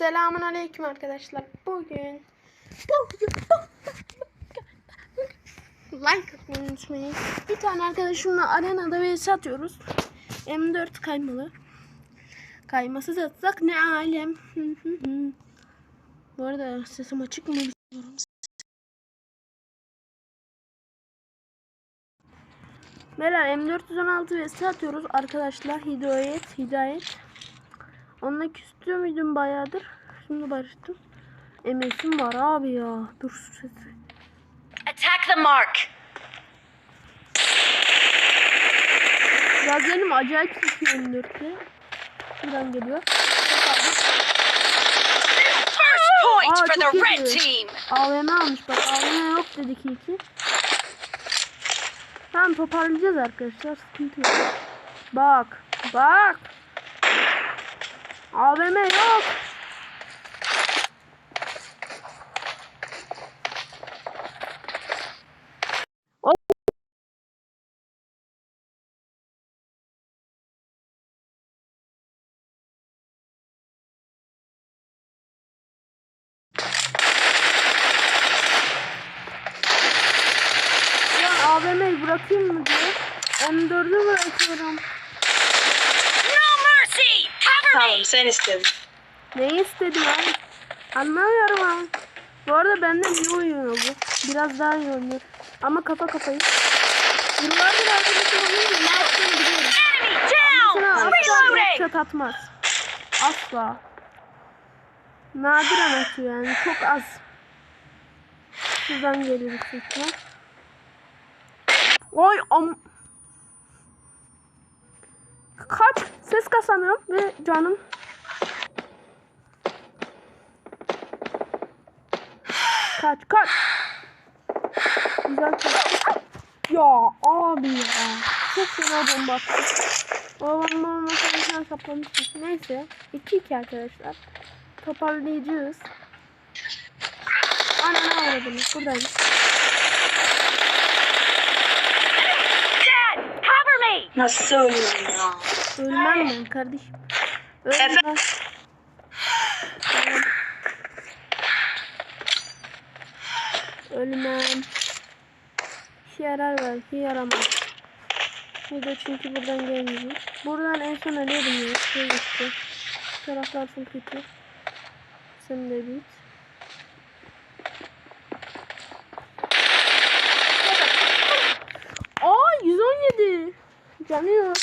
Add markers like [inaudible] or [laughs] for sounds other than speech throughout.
Selamun aleyküm arkadaşlar. Bugün like atmayı unutmayın. Bir tane arkadaşımla arenada vs atıyoruz. M4 kaymalı. Kaymasız atsak ne alem. Bu arada sesim açık mı bilmiyorum. Beyler M416 vs atıyoruz arkadaşlar. Hidayet, Hidayet. Onunla küstüyor muydum bayağıdır? Şimdi barıştım. MS'im var abi ya. Dur şu sesi. Attack the mark. Biraz benim acayip sıkıyor M4'te. Buradan geliyor. First point Aa, for the red team. AVM almış bak. AVM yok dedi ki iki. Tamam toparlayacağız arkadaşlar. Sıkıntı yok. Bak. Bak. AVM yok. AVM'yi bırakayım mı diye. M4'ü bırakıyorum. No mercy. Cover me. Tamam sen istedin. Ne istedi lan? Anlamıyorum ha. Bu arada benden iyi oynuyor bu. Biraz daha iyi oynuyor. Ama kafa kafayı. Yıllardır arkadaşım olunca ne yaptığını biliyorum. Sana asla Reloading. shot atmaz. Asla. Nadiren atıyor yani. Çok az. Şuradan geliyor sesler. Oy am... Kaç ses kasamıyorum ve canım Kaç kaç. Güzel kaç. Ya abi ya. Çok fena bomba attı. Bomba olmasa sen saplamışsın. Neyse. 2-2 arkadaşlar. Toparlayacağız. Ana ne aradınız? Buradayım. Dead. Cover me. Nasıl ölüyorsun ya? Ölmem ben kardeşim. Ölmem. Efendim? Ölmem. İşe yarar belki yaramaz. Bir de çünkü buradan gelmeyecek. Buradan en son ölüyordum ya. Şey işte. Taraflar full kötü. Sen de bit. Aa 117. Canı yok.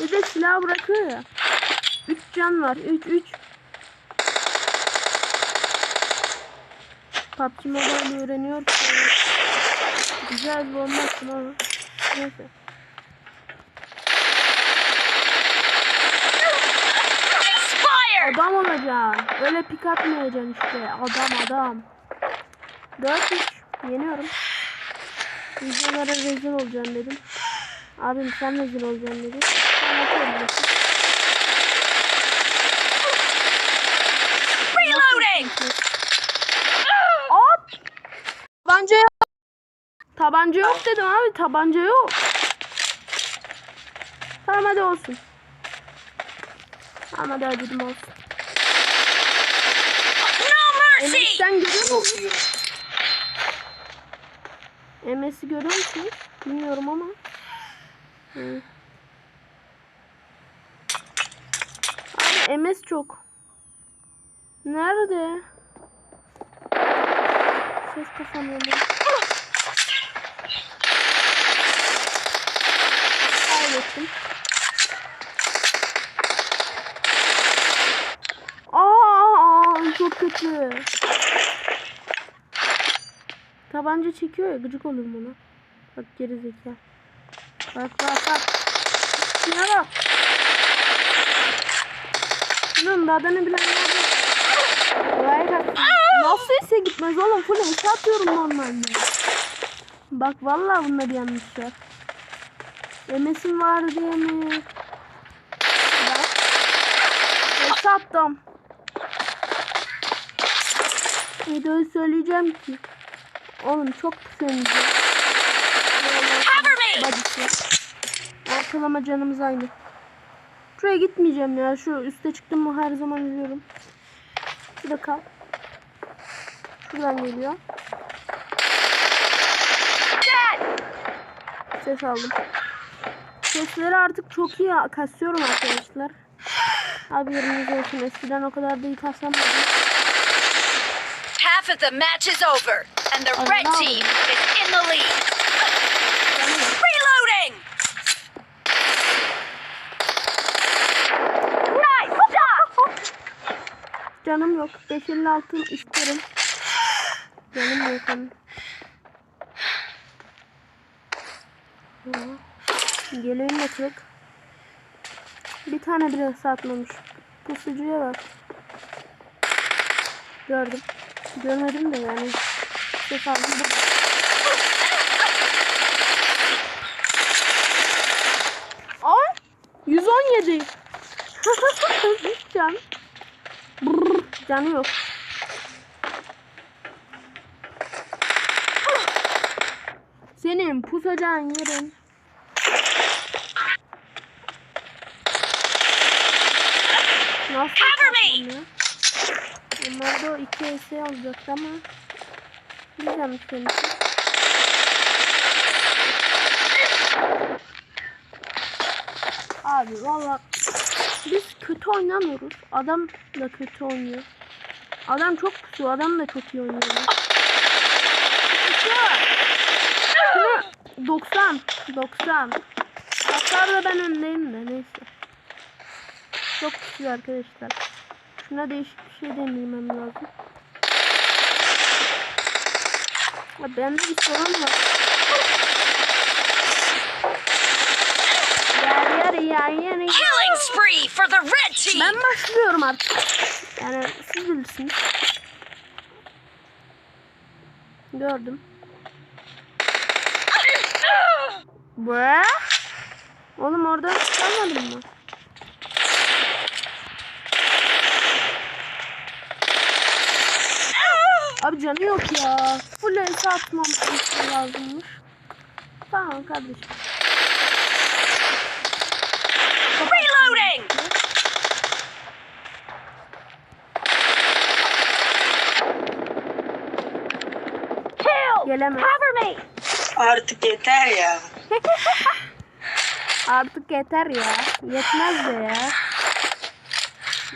Bir de silah bırakıyor ya. 3 can var. 3 3. PUBG Mobile öğreniyor. Güzel bir olmazsın ama. Neyse. Adam olacaksın. Öyle pik atmayacaksın işte. Adam adam. 4-3. Yeniyorum. Videolara rezil olacağım dedim. Abim sen rezil olacaksın dedi. Ben atıyorum. Reloading. At! Tabanca yok. Tabanca yok dedim abi. Tabanca yok. Tamam hadi olsun. Tamam hadi hadi dedim olsun. No mercy. MS'den görüyor musun? MS'i görüyor musun? Bilmiyorum ama. Abi MS çok. Nerede? Ses kasamıyorum. Kaybettim. Çok kötü. Tabanca çekiyor ya gıcık olurum ona. Bak geri zeka. Bak bak bak. Şuna bak. Şunun dadını bilen var. Vay bak. Nasıl ise gitmez oğlum. Full eşe atıyorum normalde. Bak vallahi bunda bir yanlış var. Yemesim var diye mi? Bak. Eşe attım. Videoyu söyleyeceğim ki. Oğlum çok sönücü. Bacısı. Ortalama canımız aynı. Şuraya gitmeyeceğim ya. Şu üste çıktım mı her zaman ölüyorum. Bir dakika. Şuradan geliyor. Ses aldım. Sesleri artık çok iyi kasıyorum arkadaşlar. Abi yeriniz olsun. Eskiden o kadar da iyi kasamadım. Half of the match is over, and the red team is in the lead. Reloading! Nice shot! Canım yok. 556 isterim. Canım yok. Geleğim de kırık. Bir tane bile satmamış. Pusucuya bak. Gördüm. Görmedim de yani. Ses aldım. Ay! 117. Hiç [laughs] can. Brrr, canı yok. Senin pusacağın yerin. Nasıl Cover? Onlar da iki ES alacaktı ama güzelmiş benim için. Abi valla biz kötü oynamıyoruz. Adam da kötü oynuyor. Adam çok pusu, adam da çok iyi oynuyor. Pusu. Şunu 90, 90. Hatta ben öndeyim de neyse. Çok güzel arkadaşlar. Şuna değişik bir şey deneyimem lazım. Ya bende bir sorun var. Yer yer. Killing spree for the red team! Ben başlıyorum artık. Yani siz bilirsiniz. Gördüm. Bre? Oğlum orada kalmadın mı? Abi canı yok ya. Full atmam lazımmış. Tamam kardeşim. Reloading! Kill! Gelemez. Cover me! Artık yeter ya. [laughs] Artık yeter ya. Yetmez de ya.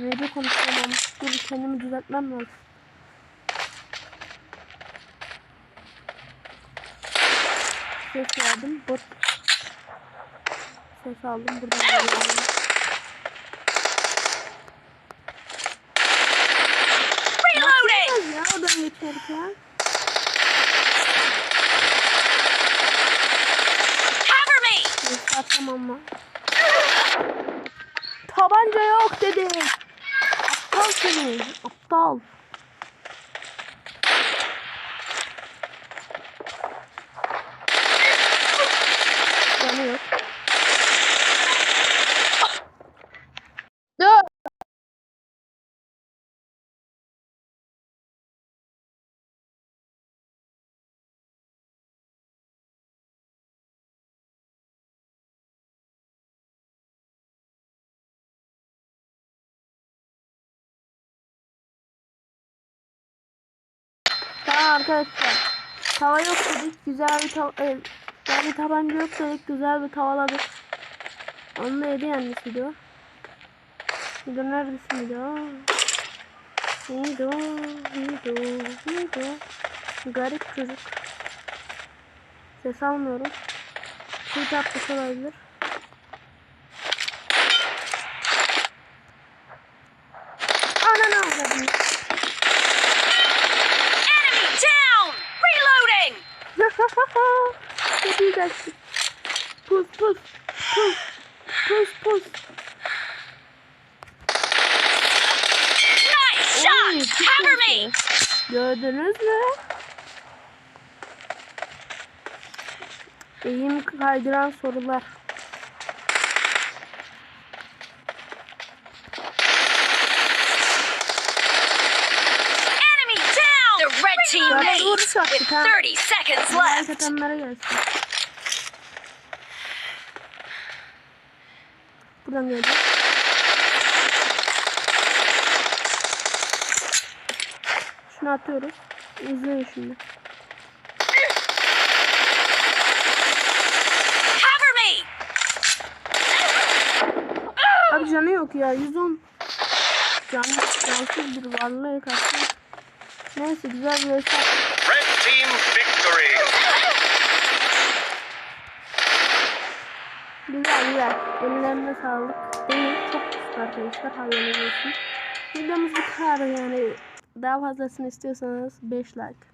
Nece konuşamam. Dur kendimi düzeltmem lazım. Ses verdim. Bot. Ses aldım. Buradan geliyorum. Reloading! Ya oradan geçerken. Cover me! Atamam mı? Tabanca yok dedi. Aptal seni. Aptal. Canı yok. Dur. Tamam arkadaşlar. Tava yok dedik. Güzel bir tava... E, yani tabanca yok dedik. Güzel bir tavaladık. Onun da yedi yanlısıydı o. Bir de neredesiydi o? Neydi o? Neydi o? Neydi o? Garip çocuk. Ses almıyorum. Kuyut atmış olabilir. Kaçtı. Pus pus. Pus. Pus pus. Nice shot! Cover me! Gördünüz mü? Eğim kaydıran sorular. Enemy down! The red team Attık with ha. 30 seconds Like left. atanlara gelsin. Buradan geldi. Şunu atıyoruz. İzleyin şimdi. Cover me! Abi canı yok ya 110. Can, cansız bir varlığı kaçtı. Neyse güzel bir hesap. Team victory. Güzel güzel. Ellerine sağlık. Değil çok güzel arkadaşlar haberiniz olsun. Videomuz bu kadar yani. Daha fazlasını istiyorsanız 5 like.